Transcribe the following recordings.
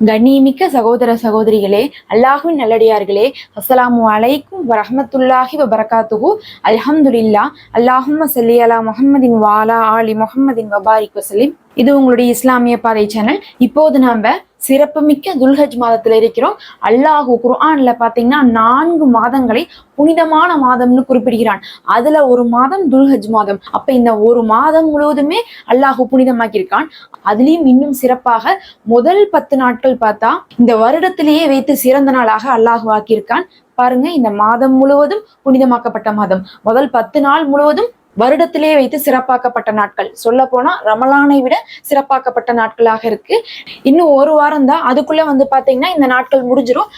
கண்ணியமிக்க சகோதர சகோதரிகளே அல்லாஹுவின் நல்லடியார்களே அஸ்ஸலாமு அலைக்கும் வரஹமத்துல்லாஹி வபரகாத்துஹு. அல்ஹம்துலில்லா அல்லாஹும் சல்லி அலா முஹம்மதின் வாலா ஆலி முஹம்மதின் வபாரிக் வசலிம் இது உங்களுடைய இஸ்லாமிய பாதை சேனல் இப்போது நாம் சிறப்புமிக்க துல்ஹஜ் மாதத்துல இருக்கிறோம். அல்லாஹு குர்ஆன்ல பாத்தீங்கன்னா நான்கு மாதங்களை புனிதமான மாதம்னு குறிப்பிடுகிறான். அதுல ஒரு மாதம் துல்ஹஜ் மாதம். அப்ப இந்த ஒரு மாதம் முழுவதுமே அல்லாஹு புனிதமாக்கியிருக்கான். அதுலயும் இன்னும் சிறப்பாக முதல் பத்து நாட்கள் பார்த்தா இந்த வருடத்திலேயே வைத்து சிறந்த நாளாக அல்லாஹு ஆக்கியிருக்கான். பாருங்க இந்த மாதம் முழுவதும் புனிதமாக்கப்பட்ட மாதம். முதல் பத்து நாள் முழுவதும் வருடத்திலே வைத்து சிறப்பாக்கப்பட்ட நாட்கள். சொல்ல போனா ரமலானை விட சிறப்பாக்கப்பட்ட நாட்களாக இருக்கு. இன்னும் ஒரு வாரம் தான். அதுக்குள்ள வந்து பாத்தீங்கன்னா இந்த நாட்கள் முடிஞ்சிடும்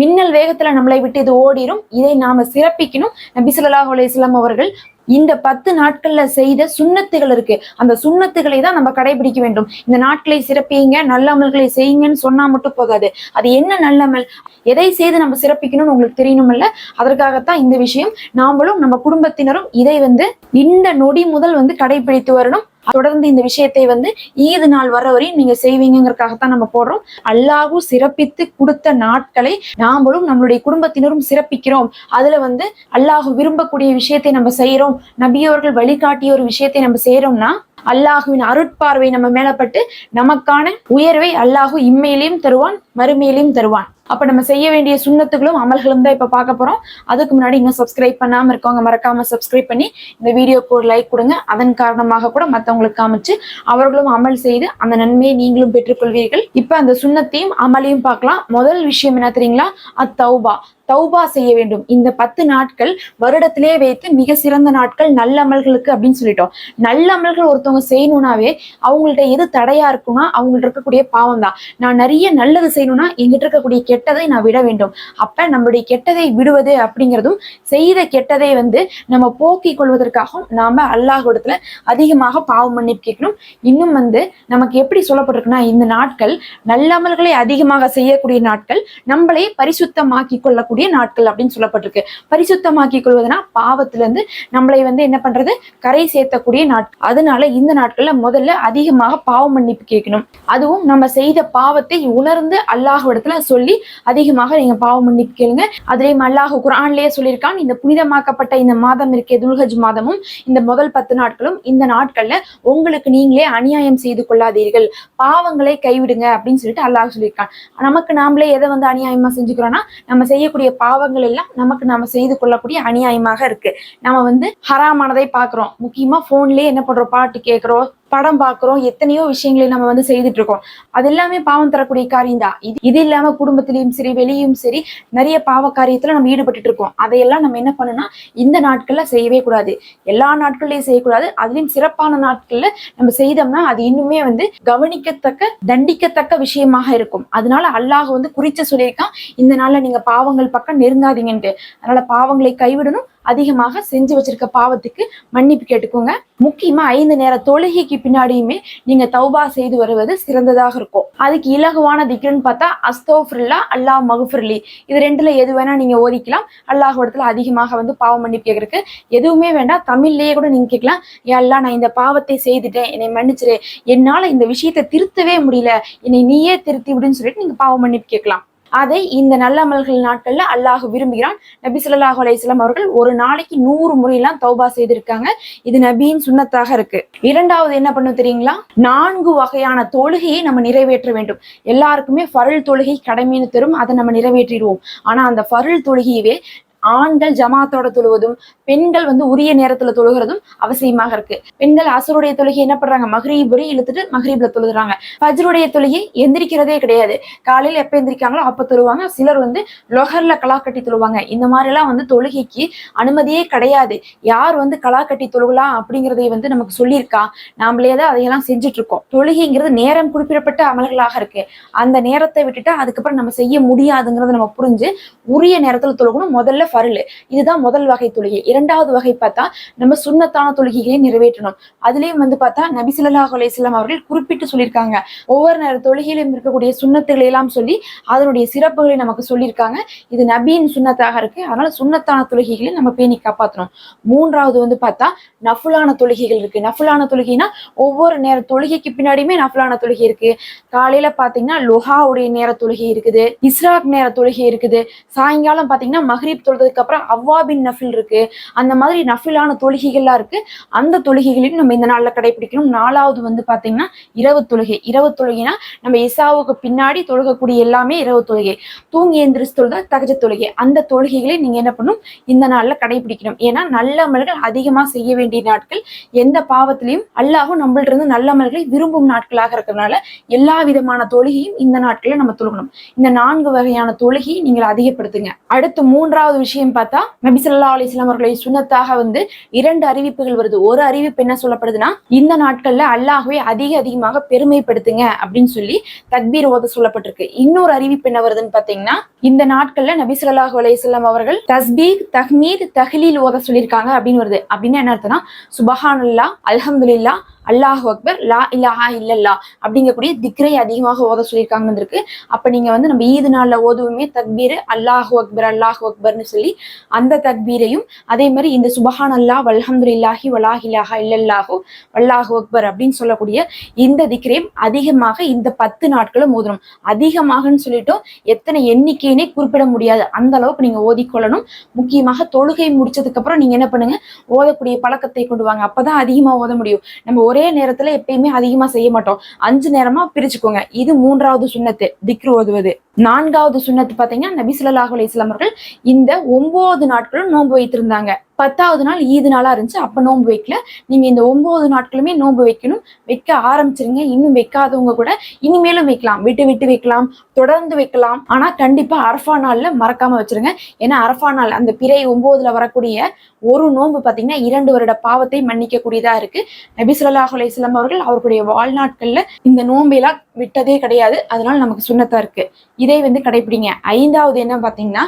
மின்னல் வேகத்துல நம்மளை விட்டு இது ஓடிரும். இதை நாம சிறப்பிக்கணும். நபி ஸல்லல்லாஹு அலைஹி அவர்கள் இந்த பத்து நாட்கள்ல செய்த சுண்ணத்துகள் இருக்கு. அந்த சுண்ணத்துகளை தான் நம்ம கடைபிடிக்க வேண்டும். இந்த நாட்களை சிறப்பிங்க நல்ல அமல்களை செய்யுங்கன்னு சொன்னா மட்டும் போதாது. அது என்ன நல்லமல் எதை செய்து நம்ம சிறப்பிக்கணும்னு உங்களுக்கு தெரியணும்ல அதற்காகத்தான் இந்த விஷயம். நாமளும் நம்ம குடும்பத்தினரும் இதை வந்து இந்த நொடி முதல் வந்து கடைபிடித்து வரணும். தொடர்ந்து இந்த விஷயத்தை வந்து ஈது நாள் வர வரையும் நீங்க செய்வீங்கிறதுக்காகத்தான் நம்ம போடுறோம். அல்லாஹு சிறப்பித்து கொடுத்த நாட்களை நாமளும் நம்மளுடைய குடும்பத்தினரும் சிறப்பிக்கிறோம். அதுல வந்து அல்லாஹு விரும்பக்கூடிய விஷயத்தை நம்ம செய்யறோம் நபியவர்கள் வழிகாட்டிய ஒரு விஷயத்தை நம்ம செய்யறோம்னா அல்லாஹுவின் அருட்பார்வை நம்ம மேலப்பட்டு நமக்கான உயர்வை அல்லாஹு இம்மையிலையும் தருவான் மறுமையிலையும் தருவான். அப்ப நம்ம செய்ய வேண்டிய சுண்ணத்துகளும் அமல்களும் தான் இப்ப பார்க்க போறோம். அதுக்கு முன்னாடி இன்னும் சப்ஸ்கிரைப் பண்ணாம இருக்கவங்க மறக்காம சப்ஸ்கிரைப் பண்ணி இந்த வீடியோக்கு ஒரு லைக் கொடுங்க. அதன் காரணமாக கூட மத்தவங்களுக்கு காமிச்சு அவர்களும் அமல் செய்து அந்த நன்மையை நீங்களும் பெற்றுக்கொள்வீர்கள். இப்ப அந்த சுண்ணத்தையும் அமலையும் பார்க்கலாம். முதல் விஷயம் என்ன தெரியுங்களா? அத்தௌபா. தௌபா செய்ய வேண்டும். இந்த பத்து நாட்கள் வருடத்திலே வைத்து மிக சிறந்த நாட்கள் நல்ல அமல்களுக்கு அப்படின்னு சொல்லிட்டோம். நல்ல அமல்கள் ஒருத்தவங்க செய்யணும்னாவே அவங்கள்ட்ட எது தடையா இருக்கும்னா அவங்கள்ட்ட இருக்கக்கூடிய பாவம் தான் நான் நிறைய நல்லது செய்யணும்னா எங்கிட்ட இருக்கக்கூடிய கெட்டதை நான் விட வேண்டும். அப்ப நம்மளுடைய கெட்டதை விடுவது அப்படிங்கிறதும் செய்த கெட்டதை வந்து நம்ம போக்கிக் கொள்வதற்காகவும் நாம அல்லாஹிடத்துல அதிகமாக பாவம் மன்னிப்பு கேட்கணும். இன்னும் வந்து நமக்கு எப்படி சொல்லப்பட்டிருக்குன்னா இந்த நாட்கள் நல்ல அமல்களை அதிகமாக செய்யக்கூடிய நாட்கள் நம்மளே பரிசுத்தமாக்கி கொள்ளக்கூடிய இருக்கக்கூடிய நாட்கள் அப்படின்னு சொல்லப்பட்டிருக்கு. பரிசுத்தமாக்கி கொள்வதுனா பாவத்திலிருந்து நம்மளை வந்து என்ன பண்றது? கரை சேர்த்தக்கூடிய நாட்கள் அதனால இந்த நாட்கள்ல முதல்ல அதிகமாக பாவ மன்னிப்பு கேட்கணும். அதுவும் நம்ம செய்த பாவத்தை உணர்ந்து அல்லாஹ்விடத்துல சொல்லி அதிகமாக நீங்க பாவ மன்னிப்பு கேளுங்க. அதுலயும் அல்லாஹ் குரான்லயே சொல்லியிருக்கான் இந்த புனிதமாக்கப்பட்ட இந்த மாதம் இருக்கே துல்ஹஜ் மாதமும் இந்த முதல் பத்து நாட்களும் இந்த நாட்கள்ல உங்களுக்கு நீங்களே அநியாயம் செய்து கொள்ளாதீர்கள். பாவங்களை கைவிடுங்க அப்படின்னு சொல்லிட்டு அல்லாஹ் சொல்லியிருக்கான். நமக்கு நாமளே எதை வந்து அநியாயமா செஞ்சுக்கிறோம்னா நம்ம செய்யக்கூடிய பாவங்கள் எல்லாம் நமக்கு நம்ம செய்து கொள்ளக்கூடிய அநியாயமாக இருக்கு. நம்ம வந்து ஹராமானதை பாக்குறோம் முக்கியமா போன்லயே என்ன பண்றோம்? பாட்டு கேட்கிறோம். படம் பார்க்குறோம் எத்தனையோ விஷயங்களை நம்ம வந்து செய்துட்டு இருக்கோம். அது எல்லாமே பாவம் தரக்கூடிய காரியம் தான். இது இது இல்லாம குடும்பத்திலயும் சரி வெளியும் சரி நிறைய பாவ காரியத்துல நம்ம ஈடுபட்டு இருக்கோம். அதையெல்லாம் நம்ம என்ன பண்ணணும்னா இந்த நாட்கள்ல செய்யவே கூடாது. எல்லா நாட்கள்லயும் செய்யக்கூடாது. அதுலயும் சிறப்பான நாட்கள்ல நம்ம செய்தோம்னா அது இன்னுமே வந்து கவனிக்கத்தக்க தண்டிக்கத்தக்க விஷயமாக இருக்கும். அதனால அல்லாஹ் வந்து குறிச்சு சொல்லியிருக்கான் இந்த நாள்ல நீங்க பாவங்கள் பக்கம் நெருங்காதீங்கன்ட்டு. அதனால பாவங்களை கைவிடணும் அதிகமாக செஞ்சு வச்சிருக்க பாவத்துக்கு மன்னிப்பு கேட்டுக்கோங்க. முக்கியமா ஐந்து நேர தொழுகைக்கு பின்னாடியுமே நீங்க தௌபா செய்து வருவது சிறந்ததாக இருக்கும். அதுக்கு இலகுவான திக்ருன்னு பார்த்தா அஸ்தோஃபிர்லா அல்லாஹ் மகுஃபிர்லி இது ரெண்டுல எது வேணா நீங்க ஓதிக்கலாம். அல்லாஹ் இடத்துல அதிகமாக வந்து பாவம் மன்னிப்பு கேட்கறதுக்கு எதுவுமே வேண்டாம். தமிழ்லயே கூட நீங்க கேட்கலாம் எல்லாம் நான் இந்த பாவத்தை செய்துட்டேன். என்னை மன்னிச்சிரு. என்னால இந்த விஷயத்தை திருத்தவே முடியல. என்னை நீயே திருத்தி விடுன்னு சொல்லிட்டு நீங்க பாவம் மன்னிப்பு கேட்கலாம். அதை இந்த நல்ல அமல்கள் நாட்கள்ல அல்லாஹ் விரும்புகிறான். நபி சொல்லாஹ் அலையம் அவர்கள் ஒரு நாளைக்கு நூறு முறையெல்லாம் தௌபா செய்திருக்காங்க. இது நபியின் சுன்னத்தாக இருக்கு. இரண்டாவது என்ன பண்ணும் தெரியுங்களா? நான்கு வகையான தொழுகையை நம்ம நிறைவேற்ற வேண்டும். எல்லாருக்குமே ஃபருள் தொழுகை கடமைன்னு தரும் அதை நம்ம நிறைவேற்றிடுவோம். ஆனா அந்த ஃபருள் தொழுகையவே ஆண்கள் ஜமாத்தோட தொழுவதும் பெண்கள் வந்து உரிய நேரத்துல தொழுகிறதும் அவசியமாக இருக்கு. பெண்கள் அசருடைய தொழுகை என்ன பண்றாங்க? மஹ்ரீபுரி இழுத்துட்டு மஹ்ரீப்ல தொழுகிறாங்க. ஃபஜ்ருடைய தொழுகை எந்திரிக்கிறதே கிடையாது. காலையில எப்ப எந்திரிக்காங்களோ அப்ப தொழுவாங்க. சிலர் வந்து லொஹர்ல கலா கட்டி தொழுவாங்க. இந்த மாதிரி எல்லாம் வந்து தொழுகைக்கு அனுமதியே கிடையாது. யார் வந்து கலா கட்டி தொழுகலாம் அப்படிங்கறதை வந்து நமக்கு சொல்லியிருக்கா? நாமளே தான் அதையெல்லாம் செஞ்சுட்டு இருக்கோம் தொழுகைங்கிறது நேரம் குறிப்பிடப்பட்ட அமல்களாக இருக்கு. அந்த நேரத்தை விட்டுட்டு அதுக்கப்புறம் நம்ம செய்ய முடியாதுங்கிறத நம்ம புரிஞ்சு உரிய நேரத்துல தொழுகணும். முதல்ல ஃபருள் இதுதான் முதல் வகை தொழுகை. இரண்டாவது வகை பார்த்தா நம்ம சுண்ணத்தான தொழுகைகளை நிறைவேற்றணும். அதுலேயும் வந்து பார்த்தா நபி ஸல்லல்லாஹு அலைஹி அவர்கள் குறிப்பிட்டு சொல்லியிருக்காங்க. ஒவ்வொரு நேர தொழுகையிலும் இருக்கக்கூடிய சுண்ணத்துகளை எல்லாம் சொல்லி அதனுடைய சிறப்புகளை நமக்கு சொல்லியிருக்காங்க. இது நபியின் சுண்ணத்தாக இருக்கு. அதனால சுண்ணத்தான தொழுகைகளை நம்ம பேணி காப்பாற்றணும் மூன்றாவது வந்து பார்த்தா நஃபுலான தொழுகைகள் இருக்கு. நஃபுலான தொழுகைனா ஒவ்வொரு நேர தொழுகைக்கு பின்னாடியுமே நஃபுலான தொழுகை இருக்கு. காலையில பாத்தீங்கன்னா லுஹாவுடைய நேர தொழுகை இருக்குது. இஸ்ராக் நேர தொழுகை இருக்குது. சாயங்காலம் பாத்தீங்கன்னா மஹ்ரீப் தொழுது அதுக்கப்புறம் அவ்வாபின் நஃபில் இருக்கு. அந்த மாதிரி நஃபிலான தொழுகைகள்லாம் இருக்கு. அந்த தொழுகைகளையும் நம்ம இந்த நாளில் கடைபிடிக்கணும். நாலாவது வந்து பாத்தீங்கன்னா இரவு தொழுகை. இரவு தொழுகைனா நம்ம இசாவுக்கு பின்னாடி தொழுகக்கூடிய எல்லாமே இரவு தொழுகை. தூங்கி எந்திரிச்சு தொழுதா தகஜ தொழுகை. அந்த தொழுகைகளை நீங்க என்ன பண்ணணும்? இந்த நாளில் கடைபிடிக்கணும். ஏன்னா நல்ல அமல்கள் அதிகமா செய்ய வேண்டிய நாட்கள். எந்த பாவத்திலையும் அல்லாஹும் நம்மள்ட்ட இருந்து நல்ல அமல்களை விரும்பும் நாட்களாக இருக்கிறதுனால எல்லா விதமான தொழுகையும் இந்த நாட்களில் நம்ம தொழுகணும். இந்த நான்கு வகையான தொழுகையை நீங்கள் அதிகப்படுத்துங்க. அடுத்து மூன்றாவது விஷயம் பார்த்தா நபி ஸல்லல்லாஹு அலைஹி அவர்களை சுன்னத்தாக வந்து இரண்டு அறிவிப்புகள் வருது. ஒரு அறிவிப்பு என்ன சொல்லப்படுதுன்னா இந்த நாட்கள்ல அல்லாஹ்வை அதிக அதிகமாக பெருமைப்படுத்துங்க அப்படின்னு சொல்லி தக்பீர் ஓத சொல்லப்பட்டிருக்கு. இன்னொரு அறிவிப்பு என்ன வருதுன்னு பாத்தீங்கன்னா இந்த நாட்கள்ல நபிசுல்லாஹ் அலையம் அவர்கள் தஸ்பீக் தஹ்மீத் தஹ்லீல் ஓத சொல்லியிருக்காங்க அப்படின்னு வருது. அப்படின்னு என்ன அர்த்தம்னா சுபஹானல்லா அல்ஹம்துல்லா அல்லாஹ் அக்பர் லா இலாஹா இல்லல்லா அப்படிங்கக்கூடிய திக்ரை அதிகமாக ஓத சொல்லியிருக்காங்கன்னு இருக்கு. அப்ப நீங்க வந்து நம்ம ஈது நாள்ல ஓதுவுமே தக்பீர் அல்லாஹு அக்பர் அல்லாஹு அக்பர்னு சொல்லி அந்த தக்பீரையும் அதே மாதிரி இந்த சுபஹான் அல்லா வல்ஹம்துலில்லாஹி வலாஹிலாஹா இல்லல்லாஹோ வல்லாஹு அக்பர் அப்படின்னு சொல்லக்கூடிய இந்த திக்ரையும் அதிகமாக இந்த பத்து நாட்களும் ஓதணும். அதிகமாகன்னு சொல்லிட்டோம் எத்தனை எண்ணிக்கை அப்படின்னே குறிப்பிட முடியாது. அந்த அளவுக்கு நீங்க ஓதிக்கொள்ளணும். முக்கியமாக தொழுகை முடிச்சதுக்கு அப்புறம் நீங்க என்ன பண்ணுங்க? ஓதக்கூடிய பழக்கத்தை கொண்டு வாங்க. அப்பதான் அதிகமா ஓத முடியும். நம்ம ஒரே நேரத்துல எப்பயுமே அதிகமா செய்ய மாட்டோம். அஞ்சு நேரமா பிரிச்சுக்கோங்க. இது மூன்றாவது சுண்ணத்து திக்ரு ஓதுவது. நான்காவது சுண்ணத்து பார்த்தீங்கன்னா நபி சுல்லாஹ் அலிஸ்லாம் அவர்கள் இந்த ஒன்பது நாட்களும் நோன்பு வைத்திருந்தாங்க. பத்தாவது நாள் ஈது நாளா இருந்துச்சு. அப்போ நோன்பு வைக்கல. நீங்க இந்த ஒம்பது நாட்களுமே நோன்பு வைக்கணும். வைக்க ஆரம்பிச்சிருங்க. இன்னும் வைக்காதவங்க கூட இனிமேலும் வைக்கலாம். விட்டு விட்டு வைக்கலாம். தொடர்ந்து வைக்கலாம். ஆனா கண்டிப்பா அரஃபா நாள்ல மறக்காம வச்சிருங்க. ஏன்னா அரஃபா நாள் அந்த பிறை ஒன்பதுல வரக்கூடிய ஒரு நோன்பு பாத்தீங்கன்னா இரண்டு வருட பாவத்தை மன்னிக்கக்கூடியதாக இருக்குது இருக்கு. நபி ஸல்லல்லாஹு அலைஹி அவர்கள் அவர்களுடைய வாழ்நாட்கள்ல இந்த நோன்பெல்லாம் விட்டதே கிடையாது. அதனால நமக்கு சுண்ணத்தா இருக்கு. இதை வந்து கடைபிடிங்க ஐந்தாவது என்ன பாத்தீங்கன்னா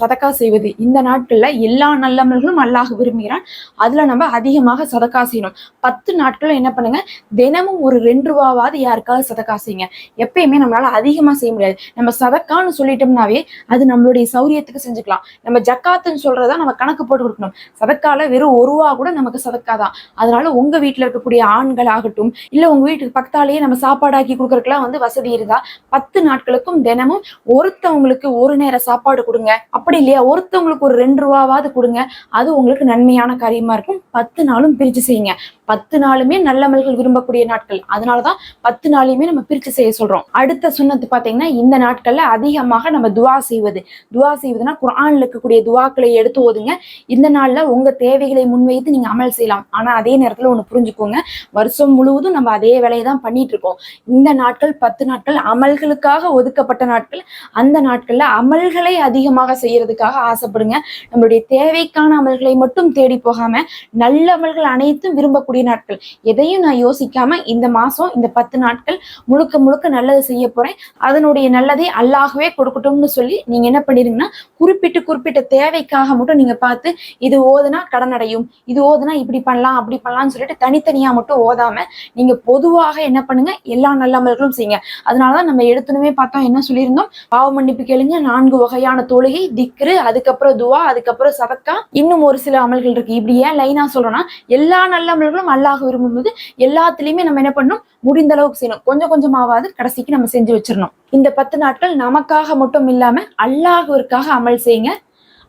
சதக்கா செய்வது இந்த நாட்கள்ல எல்லா நல்லமல்களும் அல்லாஹ் விரும்புகிறான். அதுல நம்ம அதிகமாக சதக்கா செய்யணும். பத்து நாட்களும் என்ன பண்ணுங்க? தினமும் ஒரு ரெண்டு ரூபாவாவது யாருக்காவது சதக்கா செய்யுங்க. எப்பயுமே நம்மளால அதிகமா செய்ய முடியாது. நம்ம சதக்கான்னு சொல்லிட்டோம்னாவே அது நம்மளுடைய சௌரியத்துக்கு செஞ்சுக்கலாம். நம்ம ஜக்காத்துன்னு சொல்றதா நம்ம கணக்கு போட்டு கொடுக்கணும். சதக்கால வெறும் ஒரு ரூபா கூட நமக்கு சதக்கா தான். அதனால உங்க வீட்டுல இருக்கக்கூடிய ஆண்கள் ஆகட்டும் இல்ல உங்க வீட்டுக்கு பக்கத்தாலேயே நம்ம சாப்பாடாக்கி கொடுக்கறதுக்குலாம் வந்து வசதி இருந்தா பத்து நாட்களுக்கும் தினமும் ஒருத்தவங்களுக்கு ஒரு நேர சாப்பாடு கொடுங்க. அப்படி இல்லையா? ஒருத்தவங்களுக்கு ஒரு ரெண்டு ரூபாவாவது கொடுங்க. அது உங்களுக்கு நன்மையான காரியமா இருக்கும். பத்து நாளும் பிரிச்சு செய்யுங்க. பத்து நாளுமே நல்லமல்கள் விரும்பக்கூடிய நாட்கள். அதனாலதான் பத்து நாளையுமே நம்ம பிரிச்சு செய்ய சொல்றோம். அடுத்த சுண்ணத்து பாத்தீங்கன்னா இந்த நாட்கள்ல அதிகமாக நம்ம துவா செய்வது. துவா செய்வதுன்னா குர்ஆன்ல இருக்கக்கூடிய துவாக்களை எடுத்து ஓதுங்க. இந்த நாள்ல உங்க தேவைகளை முன்வைத்து நீங்க அமல் செய்யலாம். ஆனா அதே நேரத்துல ஒண்ணு புரிஞ்சுக்கோங்க. வருஷம் முழுவதும் நம்ம அதே வேலையை தான் பண்ணிட்டு இருக்கோம். இந்த நாட்கள் பத்து நாட்கள் அமல்களுக்காக ஒதுக்கப்பட்ட நாட்கள். அந்த நாட்கள்ல அமல்களை அதிகமாக செய்யறதுக்காக ஆசைப்படுங்க. நம்மளுடைய தேவைக்கான அமல்களை மட்டும் தேடி போகாம நல்ல அமல்கள் அனைத்தும் விரும்பக்கூடிய நாட்கள். எதையும் நான் யோசிக்காம இந்த மாசம் இந்த பத்து நாட்கள் முழுக்க முழுக்க நல்லது செய்ய போறேன். அதனுடைய நல்லதை அல்லாகவே கொடுக்கட்டும்னு சொல்லி நீங்க என்ன பண்ணிருங்கன்னா குறிப்பிட்டு குறிப்பிட்ட தேவைக்காக மட்டும் நீங்க பார்த்து இது ஓதுனா கடன் அடையும். இது ஓதுனா இப்படி பண்ணலாம் அப்படி பண்ணலாம்னு சொல்லிட்டு தனித்தனியா மட்டும் ஓதாம நீங்க பொதுவாக என்ன பண்ணுங்க எல்லா நல்ல அமல்களும் செய்யுங்க. அதனாலதான் நம்ம எடுத்துனுமே பார்த்தோம் என்ன சொல்லியிருந்தோம்? பாவ மன்னிப்பு கேளுங்க நான்கு வகையான தொழுகை திக்ரு அதுக்கப்புறம் துவா அதுக்கப்புறம் சதக்கா. இன்னும் ஒரு சில அமல்கள் இருக்கு. இப்படி ஏன் லைனா சொல்றோம்னா எல்லா நல்ல அமல்களும் அல்லாஹ் விரும்பும்போது எல்லாத்துலயுமே நம்ம என்ன பண்ணணும்? முடிந்த அளவுக்கு செய்யணும். கொஞ்சம் கொஞ்சமாவது கடைசிக்கு நம்ம செஞ்சு வச்சிடணும் இந்த பத்து நாட்கள் நமக்காக மட்டும் இல்லாம அல்லாஹ்விற்காக அமல் செய்யுங்க.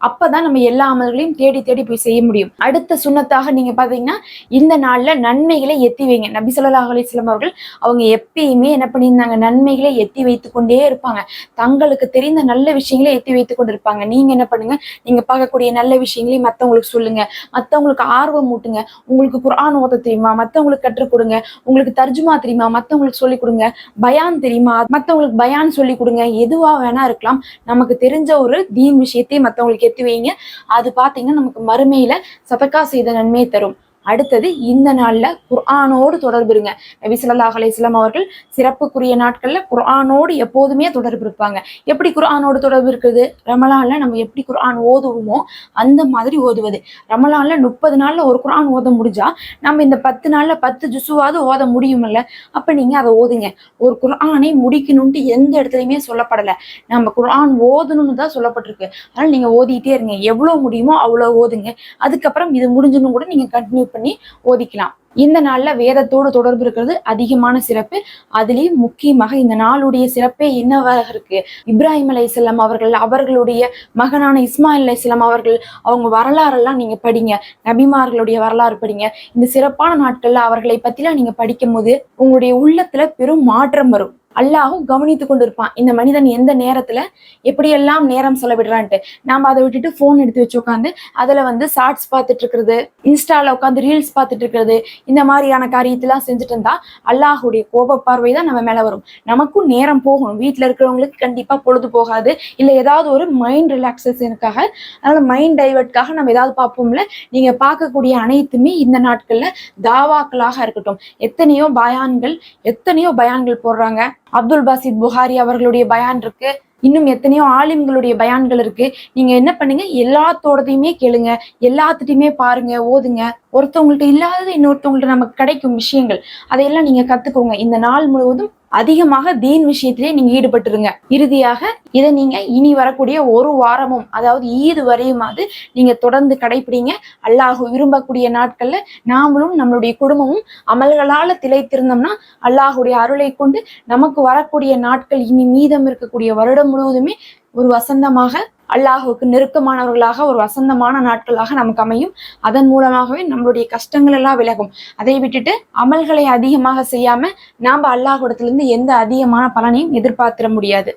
அப்பதான் நம்ம எல்லா அமல்களையும் தேடி தேடி போய் செய்ய முடியும். அடுத்த சுண்ணத்தாக நீங்க பாத்தீங்கன்னா இந்த நாள்ல நன்மைகளை எத்தி வைங்க. நபி ஸல்லல்லாஹு அலிஸ்லாம் அவர்கள் அவங்க எப்பயுமே என்ன பண்ணியிருந்தாங்க? நன்மைகளை எத்தி வைத்து கொண்டே இருப்பாங்க. தங்களுக்கு தெரிந்த நல்ல விஷயங்களை எத்தி வைத்து கொண்டு இருப்பாங்க நீங்க என்ன பண்ணுங்க? நீங்க பார்க்கக்கூடிய நல்ல விஷயங்களையும் மத்தவங்களுக்கு சொல்லுங்க. மத்தவங்களுக்கு ஆர்வம் ஊட்டுங்க. உங்களுக்கு குரான் ஓத தெரியுமா? மத்தவங்களுக்கு கற்றுக் கொடுங்க. உங்களுக்கு தர்ஜுமா தெரியுமா? மத்தவங்களுக்கு சொல்லிக் கொடுங்க. பயான் தெரியுமா? மத்தவங்களுக்கு பயான் சொல்லி கொடுங்க. எதுவா வேணா இருக்கலாம். நமக்கு தெரிஞ்ச ஒரு தீன் விஷயத்தை மத்தவங்களுக்கு எத்தி வைங்க அது பாத்தீங்கன்னா நமக்கு மறுமையில சதக்கா செய்த நன்மையை தரும். அடுத்தது இந்த நாளில் குர்ஆனோடு தொடர்பு இருங்க. நபி சொல்லாஹ் அலையம் அவர்கள் சிறப்புக்குரிய நாட்களில் குர்ஆனோடு எப்போதுமே தொடர்பு இருப்பாங்க. எப்படி குர்ஆனோடு தொடர்பு இருக்குது? ரமலானில் நம்ம எப்படி குர்ஆன் ஓதுவோமோ அந்த மாதிரி ஓதுவது. ரமலானில் முப்பது நாளில் ஒரு குர்ஆன் ஓத முடிஞ்சா நம்ம இந்த பத்து நாளில் பத்து ஜுசுவாவது ஓத முடியுமில்ல? அப்போ நீங்கள் அதை ஓதுங்க. ஒரு குர்ஆனை முடிக்கணும்ட்டு எந்த இடத்துலையுமே சொல்லப்படலை. நம்ம குர்ஆன் ஓதணும்னு தான் சொல்லப்பட்டிருக்கு. அதனால் நீங்கள் ஓதிட்டே இருங்க. எவ்வளோ முடியுமோ அவ்வளோ ஓதுங்க. அதுக்கப்புறம் இது முடிஞ்சுன்னு கூட நீங்கள் கண்டினியூ பண்ணி ஓதிக்கலாம். இந்த நாளில் வேதத்தோடு தொடர்பு இருக்கிறது அதிகமான சிறப்பு. அதுலேயும் முக்கியமாக இந்த நாளுடைய சிறப்பே என்னவாக இருக்கு? இப்ராஹிம் அலைஹிஸ்ஸலாம் அவர்கள் அவர்களுடைய மகனான இஸ்மாயில் அலைஹிஸ்ஸலாம் அவர்கள் அவங்க வரலாறெல்லாம் நீங்க படிங்க. நபிமார்களுடைய வரலாறு படிங்க. இந்த சிறப்பான நாட்கள்ல அவர்களை பற்றிலாம் நீங்க படிக்கும் போது உங்களுடைய உள்ளத்துல பெரும் மாற்றம் வரும். அல்லாஹும் கவனித்து கொண்டு இருப்பான் இந்த மனிதன் எந்த நேரத்துல எப்படியெல்லாம் நேரம் செலவிடுறான்ட்டு. நாம அதை விட்டுட்டு ஃபோன் எடுத்து வச்சு உட்காந்து அதுல வந்து ஷார்ட்ஸ் பார்த்துட்டு இருக்கிறது இன்ஸ்டால உட்காந்து ரீல்ஸ் பார்த்துட்டு இருக்கிறது இந்த மாதிரியான காரியத்தெல்லாம் செஞ்சுட்டு இருந்தா அல்லாஹுடைய கோப பார்வை தான் நம்ம மேல வரும். நமக்கும் நேரம் போகணும். வீட்டில் இருக்கிறவங்களுக்கு கண்டிப்பா பொழுது போகாது. இல்ல ஏதாவது ஒரு மைண்ட் ரிலாக்ஸேஷனுக்காக அதனால மைண்ட் டைவர்ட்காக நம்ம ஏதாவது பார்ப்போம்ல? நீங்க பார்க்கக்கூடிய அனைத்துமே இந்த நாட்கள்ல தாவாக்களாக இருக்கட்டும். எத்தனையோ பயான்கள் எத்தனையோ பயான்கள் போடுறாங்க. அப்துல் பாசித் புகாரி அவர்களுடைய பயான் இருக்கு. இன்னும் எத்தனையோ ஆலிம்களுடைய பயான்கள் இருக்கு. நீங்க என்ன பண்ணுங்க? எல்லாத்தோடதையுமே கேளுங்க. எல்லாத்துட்டையுமே பாருங்க ஓதுங்க. ஒருத்தவங்கள்ட்ட இல்லாதது இன்னொருத்தவங்கள்ட்ட நமக்கு கிடைக்கும் விஷயங்கள். அதையெல்லாம் நீங்க கத்துக்கோங்க. இந்த நாள் முழுவதும் அதிகமாக தீன் விஷயத்திலே நீங்க ஈடுபட்டுருங்க. இறுதியாக இதை நீங்க இனி வரக்கூடிய ஒரு வாரமும் அதாவது ஈது வரையுமாவது நீங்க தொடர்ந்து கடைபிடிங்க அல்லாஹ் விரும்பக்கூடிய நாட்கள்ல நாமளும் நம்மளுடைய குடும்பமும் அமல்களால திளைத்திருந்தோம்னா அல்லாஹுடைய அருளை கொண்டு நமக்கு வரக்கூடிய நாட்கள் இனி மீதம் இருக்கக்கூடிய வருடம் முழுவதுமே ஒரு வசந்தமாக அல்லாஹுக்கு நெருக்கமானவர்களாக ஒரு வசந்தமான நாட்களாக நமக்கு அமையும். அதன் மூலமாகவே நம்மளுடைய கஷ்டங்கள் எல்லாம் விலகும். அதை விட்டுட்டு அமல்களை அதிகமாக செய்யாம நாம அல்லாஹ்விடத்திலிருந்து எந்த அதிகமான பலனையும் எதிர்பார்த்திட முடியாது.